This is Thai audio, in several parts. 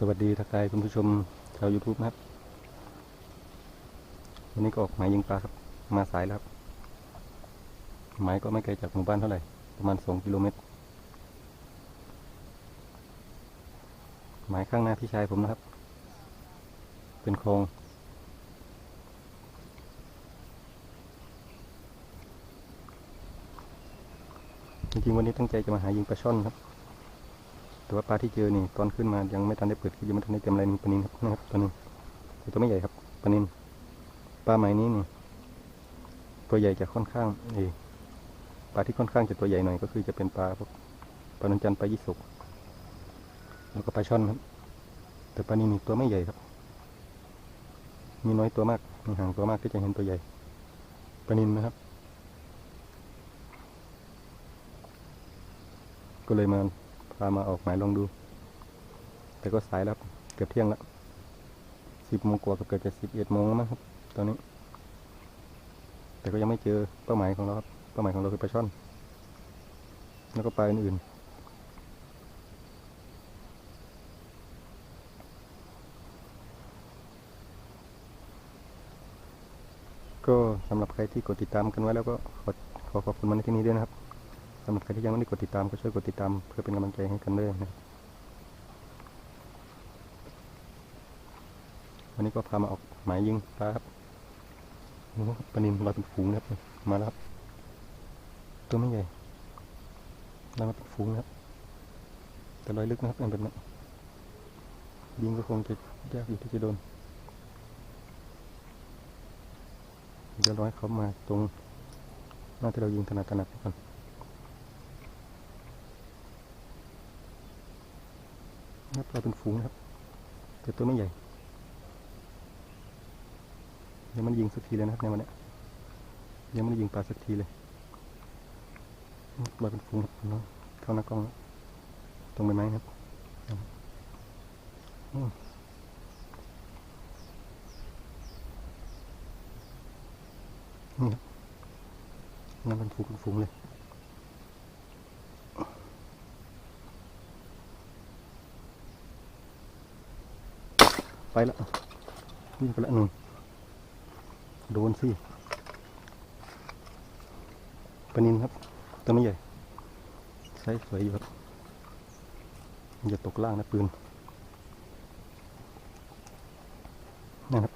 สวัสดีทักทายคุณผู้ชมชาว YouTube นะครับ วันนี้ก็ออกหมายยิงปลาครับ มาสายแล้วครับหมายก็ไม่ไกลจากหมู่บ้านเท่าไหร่ ประมาณ 2 กิโลเมตร หมายข้างหน้าพี่ชายผมนะครับ เป็นโครงจริงๆวันนี้ตั้งใจจะมาหายิงปลาช่อนครับ แต่ว่าปลาที่เจอนี่ตอนขึ้นมายังไม่ทันได้เปิดคือยังไม่ทันได้เต็มอะไรนี่ปลานินครับนะครับตัวหนึงแต่ตัวไม่ใหญ่ครับปลานินปลาไหมนี้นี่ตัวใหญ่จะค่อนข้างเอปลาที่ค่อนข้างจะตัวใหญ่หน่อยก็คือจะเป็นปลาพวกปลานันจันปลายี่สกแล้วก็ปลาช่อนครับ แต่ปลานินนี่ตัวไม่ใหญ่ครับ มีน้อยตัวมากมีห่างตัวมากที่จะเห็นตัวใหญ่ปลานินนะครับ ก็เลยมา พามาออกหมายลองดู แต่ก็สายแล้วเกือบเที่ยงแล้วสิบโมงกว่ากับเกือบจะสิบเอ็ดโมงแล้วมั้งครับ ตอนนี้ แต่ก็ยังไม่เจอเป้าหมายของเราครับ เป้าหมายของเราคือปลาช่อน แล้วก็ปลาอื่นๆก็สำหรับใครที่กดติดตามกันไว้แล้วก็ขอขอขอบคุณมาในที่นี้ด้วยนะครับ สำหรับใครที่ยังไม่ได้กดติดตามก็ช่วยกดติดตามเพื่อเป็นกำลังใจให้กันด้วยนะครับวันนี้ก็พามาออกหมายยิงปลาครับโอ้ปลานินลอยเป็นฝูงนะครับ มาลับ ตัวไม่ใหญ่ลอยมาเป็นฝูงนะครับ แต่ลอยลึกนะครับเป็นแบบนี้ยิงก็คงจะยากอยู่ที่จะโดน เดี๋ยวรอให้เขามาตรงหน้าที่เรายิงถนัดถนัดก่อน นะครับเราเป็นฝูงนะครับ แต่ตัวไม่ใหญ่ยังไม่ได้ยิงสักทีเลยนะครับในวันนี้ยังไม่ได้ยิงปลาสักทีเลยเราเป็นฝูงครับเนาะเข้าหน้ากล้องตรงใบไม้ครับนี่ครับนั่นเป็นฝูงเป็นฝูงเลย ไปแล้ววิ่ไปล้วหนึ่งโดนสิปนินครับตัวไม่ใหญ่ไซส์สวยอยู่ครับอย่าตกล่างนะปืนนะครับ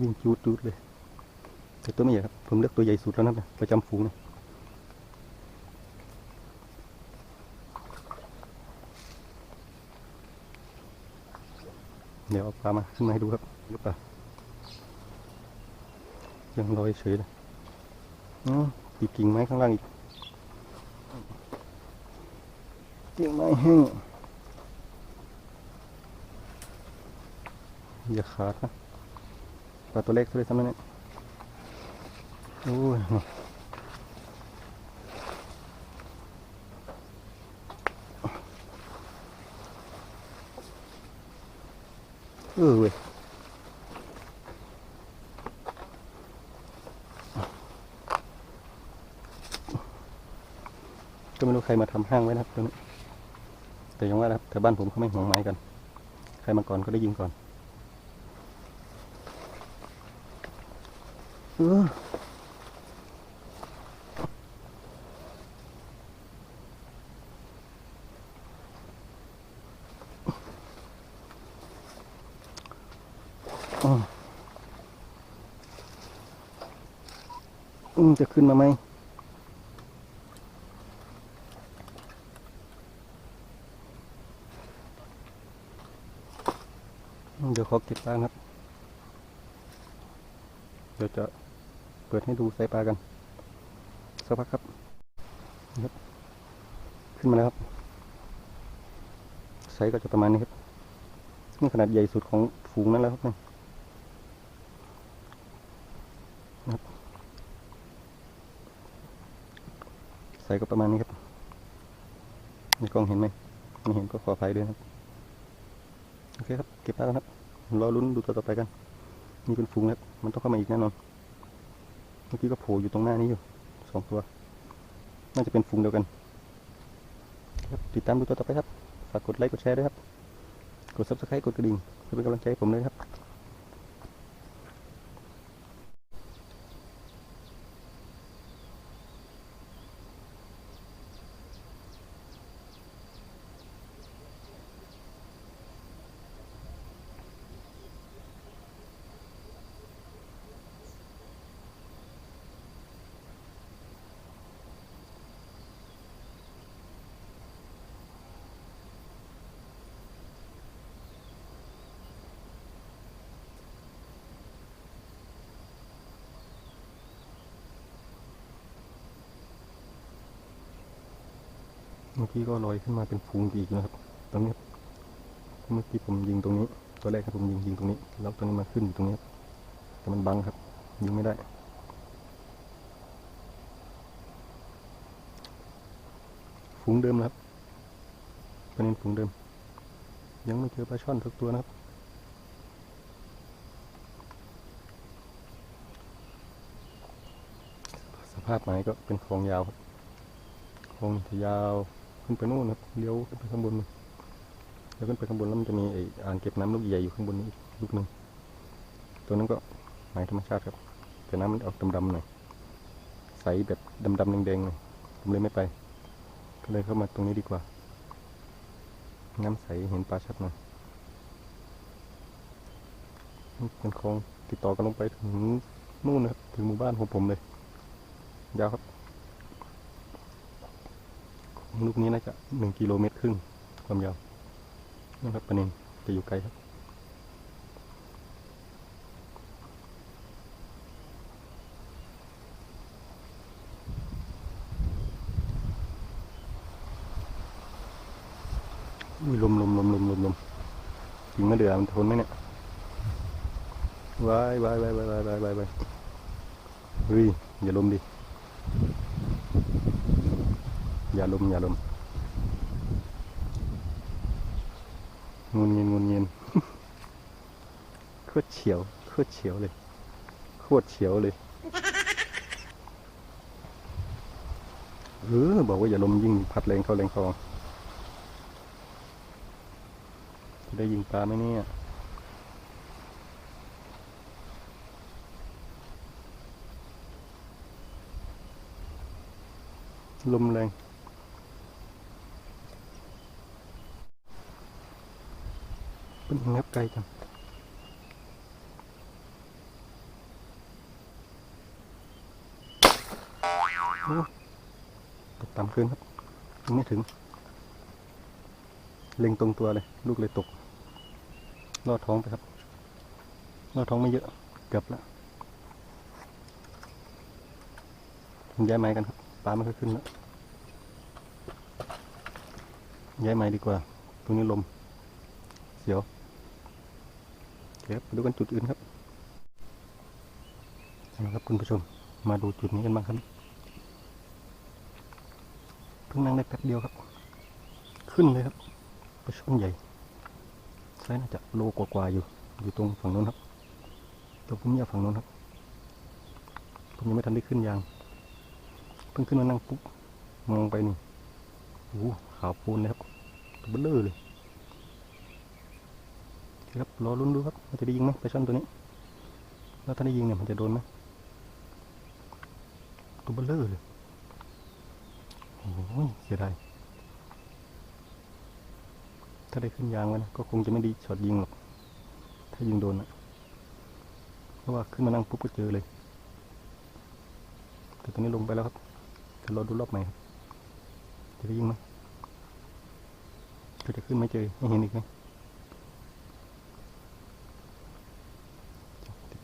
วิ่งจูดจูดเลยแต่ตัวไม่ใหญ่ครับผมเลือกตัวใหญ่สุดแล้วนะประจำฝูงนะ เดี๋ยวเอาปลามาขึ้นมาให้ดูครับหรือเปล่ายังลอยเฉยเลยอ๋ออีกกิ่งไม้ข้างล่างอีกกิ่งไม้แห้งอย่าขาดนะปลาตัวเล็กซะเลยซ้ำนั่นเนี่ยโอ้ย ออเว้ยก็ไม่รู้ใครมาทำห้างไว้นะครับตรงนี้แต่ยังว่านะครับแต่บ้านผมเขาไม่ห่วงไม้กัน ใครมาก่อนก็ได้ยิงก่อน เออ จะขึ้นมาไหมเดี๋ยวขอเก็บปลาครับ เดี๋ยวจะเปิดให้ดูไซส์ปลากันสักพักครับครับ ขึ้นมาแล้วครับ ไซส์ก็จะประมาณนี้ครับ นี่ขนาดใหญ่สุดของฝูงนั้นแล้วครับเนี่นะครับ ไซส์ก็ประมาณนี้ครับในกล้องเห็นไหมไม่เห็นก็ขออภัยด้วยครับโอเคครับเก็บแล้วนครับรอลุ้นดูตัวต่อไปกันนี่เป็นฝูงแล้วมันต้องเข้ามาอีกแน่นอนเมื่อกี้ก็โผล่อยู่ตรงหน้านี้อยู่สองตัว น่าจะเป็นฝูงเดียวกันครับติดตามดูตัวต่อไปครับฝากกดไลค์กดแชร์ด้วยครับ กด subscribe กดกระดิ่งเพื่อเป็นกำลังใจให้ผมด้วยครับ เมื่อกี้ก็ลอยขึ้นมาเป็นฟูงอีกนะครับ ตรงนี้ เมื่อกี้ผมยิงตรงนี้ ตัวแรกครับผมยิงยิงตรงนี้ แล้วตรงนี้มาขึ้นตรงนี้ แต่มันบังครับ ยิงไม่ได้ฝูงเดิมนะครับประเด็นฝูงเดิม ยังไม่เจอปลาช่อนทุกตัวนะครับ สภาพไม้ก็เป็นคลองยาวครับคลองยาว ขึ้นไปนู่นครับเลี้ยวขึ้นไปข้างบนนู่นแล้วขึ้นไปข้างบนแล้วมันจะมีไออ่างเก็บน้ำลูกใหญ่อยู่ข้างบนนี้อีกลูกหนึ่งตัวนั้นก็ไม้ธรรมชาติครับ แต่น้ำมันออกดำๆหน่อยใสแบบดำๆแดงๆหน่อยผมเลยไม่ไป ก็เลยเข้ามาตรงนี้ดีกว่า น้ำใสเห็นปลาชัดหน่อยเป็นคลองติดต่อกันลงไปถึงนู่นนะครับ ถึงหมู่บ้านของผมเลย ยาวครับ ลูกนี้น่าจะหนึ่งกิโลเมตรครึ่งความยาวนะครับประเด็นจะอยู่ไกลครับอุ้ยลมลมลมลมลมลมถึงมาเดือมันทนไหมเนี่ยวายวายวายวายวายวายวายเฮ้ยอย่าลมดิ อย่าลุมอย่าลุมงุนเงินงุนเงินโคตรเฉียวโคตรเฉียวเลยโคตรเฉียวเลยเออบอกว่าอย่าลมยิ่งพัดแรงเข้าแรงเข้าจะได้ยิงปลาไหมเนี่ยลมแรง เป็นงับไกลจังตกต่ำเกินครับยังไม่ถึง เล็งตรงตัวเลย ลูกเลยตก ลอดท้องไปครับ ลอดท้องไม่เยอะ เกือบแล้วย้ายไม้กันครับปลาไม่ค่อยขึ้นแล้วย้ายไม้ดีกว่า ตรงนี้ลม เสียว เครับดูกันจุดอื่นครับเอาละครับคุณผู้ชมมาดูจุดนี้กันบ้างครับเพิ่งนั่งได้แป๊บเดียวครับ ขึ้นเลยครับปลาช่อนใหญ่ไซส์น่าจะโลกว่าๆอยู่ อยู่ตรงฝั่งโน้นครับตรงพุ่มหญ้าฝั่งโน้นครับผมยังไม่ทันได้ขึ้นยาง เพิ่งขึ้นมานั่งปุ๊บมองไปนี่โอ้หขาวปูนเลยครับตัวเบลเลอร์เลย ครับรอลุ้นดูครับว่าจะได้ยิงไหมปลาช่อนตัวนี้ แล้วถ้าได้ยิงเนี่ยมันจะโดนไหมตัวเบลเลอร์เลยโอ้ยเสียดายถ้าได้ขึ้นยางไว้นะก็คงจะไม่ดีช็อตยิงหรอก ถ้ายิงโดนนะเพราะว่าขึ้นมานั่งปุ๊บก็เจอเลย แต่ตอนนี้ลงไปแล้วครับเดี๋ยวรอดูรอบใหม่ครับจะได้ยิงไหมก็จะขึ้นไม่เจอไม่เห็นอีกไหม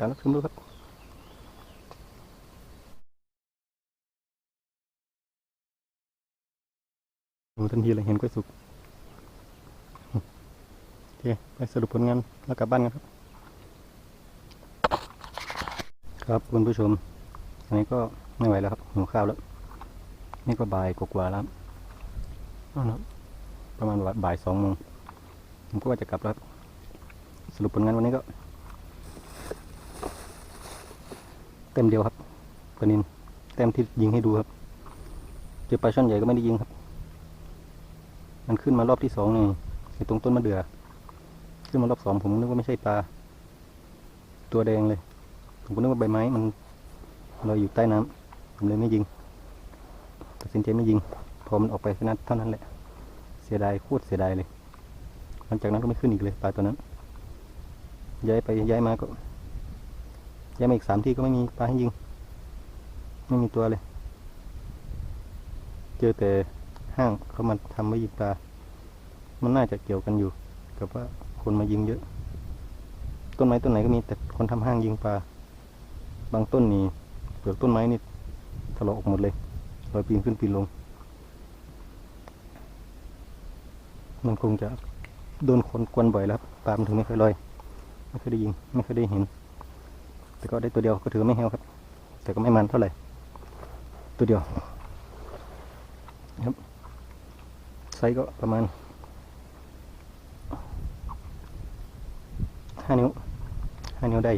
ติดตามรับชมด้วยครับดูทันทีเลยเห็นกล้วยสุกโอเคไปสรุปผลงานแล้วกลับบ้านกันครับ ครับคุณผู้ชมอันนี้ก็ไม่ไหวแล้วครับหิวข้าวแล้ว นี่ก็บ่ายกว่าๆแล้วเอาละประมาณบ่ายสองโมงผมก็ว่าจะกลับแล้วสรุปผลงานวันนี้ก็ เต็มเดียวครับปลานินเต็มที่ยิงให้ดูครับ เจอปลาช่อนใหญ่ก็ไม่ได้ยิงครับ มันขึ้นมารอบที่สองนี่ตรงต้นมะเดื่อ ขึ้นมารอบสองผมนึกว่าไม่ใช่ปลา ตัวแดงเลย ผมก็นึกว่าใบไม้มันลอยอยู่ใต้น้ำผมเลยไม่ยิง ตัดสินใจไม่ยิง พอมันออกไปแค่นั้นเท่านั้นแหละ เสียดายโคตรเสียดายเลย หลังจากนั้นก็ไม่ขึ้นอีกเลยปลาตัวนั้น ย้ายไปย้ายมาก็ ย้ายมาอีกสามที่ก็ไม่มีปลาให้ยิง ไม่มีตัวเลย เจอแต่ห้างเขามาทำไว้ยิงปลา มันน่าจะเกี่ยวกันอยู่ กับว่าคนมายิงเยอะ ต้นไม้ต้นไหนก็มีแต่คนทำห้างยิงปลา บางต้นนี่เปลือกต้นไม้นี่ถลอกออกหมดเลยลอยปีนขึ้นปีนลง มันคงจะโดนคนกวนบ่อยแล้วปลามันถึงไม่เคอยลอย ไม่เคยได้ยิง ไม่เคยได้เห็น แต่ก็ได้ตัวเดียวก็ถือไม่แห้วครับ แต่ก็ไม่มันเท่าไหร่ ตัวเดียวครับไซส์ก็ประมาณห้านิ้วห้านิ้วได้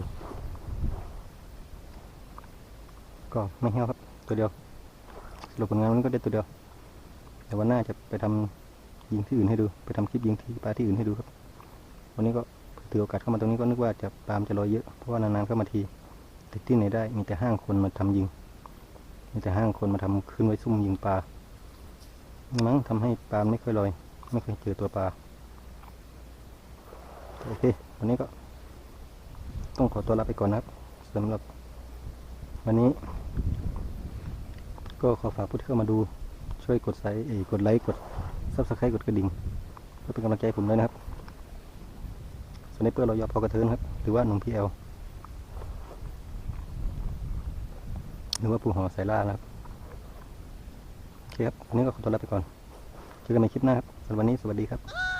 ก็ไม่แห้วครับ ตัวเดียวสรุปผลงานมันก็ได้ตัวเดียว แต่วันหน้าจะไปทำยิงที่อื่นให้ดู ไปทำคลิปยิงที่ปลาที่อื่นให้ดูครับ วันนี้ก็ ถือโอกาสเข้ามาตรงนี้ก็นึกว่าจะปลามจะลอยเยอะเพราะว่านานๆเข้ามาทีแต่ที่ไหนได้มีแต่ห้างคนมาทำยิง มีแต่ห้างคนมาทำขึ้นไว้ซุ่มยิงปลามั้งทำให้ปลาไม่ค่อยลอย ไม่เคยเจอตัวปลาโอเควันนี้ก็ ต้องขอตัวลาไปก่อนนะครับสำหรับ วันนี้ ก็ขอฝากผู้ที่เข้ามาดูช่วยกดไลค์กดไลค์กดซับสไครต์กดกระดิ่งเพื่อเป็นกำลังใจผมด้วยนะครับ ในเปอร์เรายอพอกระเทินครับ หรือว่าหนุ่มพีเอลหรือว่าปูหอสายล่านะครับโอเคครับวันนี้ก็ขอตัวลาไปก่อนเจอกันในคลิปหน้าครับสำหรับวันนี้สวัสดีครับ